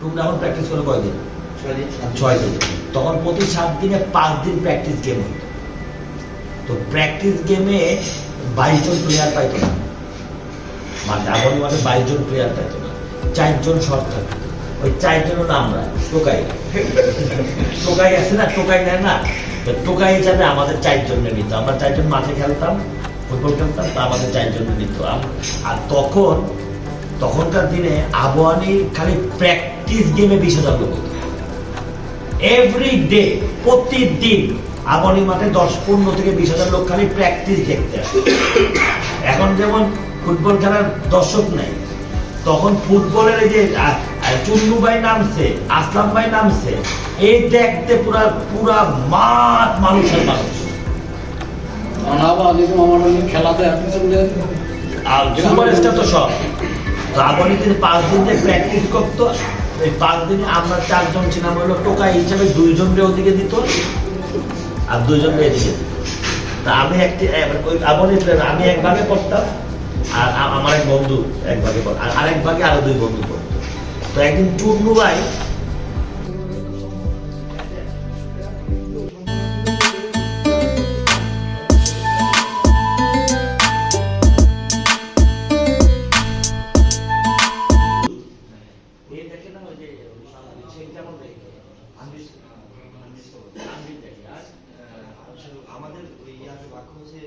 এখন প্র্যাকটিস করো কয়দিন ছয় দিন তখন প্রতি সাত দিনে পাঁচ দিন প্র্যাকটিস গেম হতো তো প্র্যাকটিস গেমে বাইশ জন প্লেয়ার পাইতো না। মানে মানে বাইশ জন প্লেয়ার পাইতো না। চারজন শর্ট থাকতো। ওই চারজন হলো আমরা টোকাই। টোকাই আছে না? টোকাই নেয় না? তো টোকাই হিসাবে আমাদের চারজনে নিত। আমরা চারজন মাঠে খেলতাম ফুটবল খেলতাম তা আমাদের চারজনে নিত। আর তখন তখনকার দিনে আবহানি খালি প্র্যাকটিস গেমে বিশ হাজার লোক এভরি ডে প্রতিদিন আবহানি মাঠে দশ পনেরো থেকে বিশ হাজার লোক খালি প্র্যাকটিস দেখতে আসে। এখন যেমন ফুটবল খেলার দর্শক নাই তখন ফুটবলের এই যে চুন্নু ভাই নামছে আসলাম ভাই নামছে এই দেখতে পুরা পুরা মাঠ মানুষের মানুষ। খেলাতে আর সুপারস্টার তো সব। পাঁচ দিন যে প্র্যাকটিস করতো। এই পাঁচ দিনে আমরা চারজন টোকা হিসাবে ওদিকে দিত। আর দুইজনকে এদিকে দিত। তা আমি একটি player, আমি এক করতাম আর আমার এক বন্ধু এক ভাগে আর আরেক ভাগে আরও দুই বন্ধু পড়তো তো একদিন টুন্নু ভাই যেমন দেখি আমাদের ওই বাক্য হচ্ছে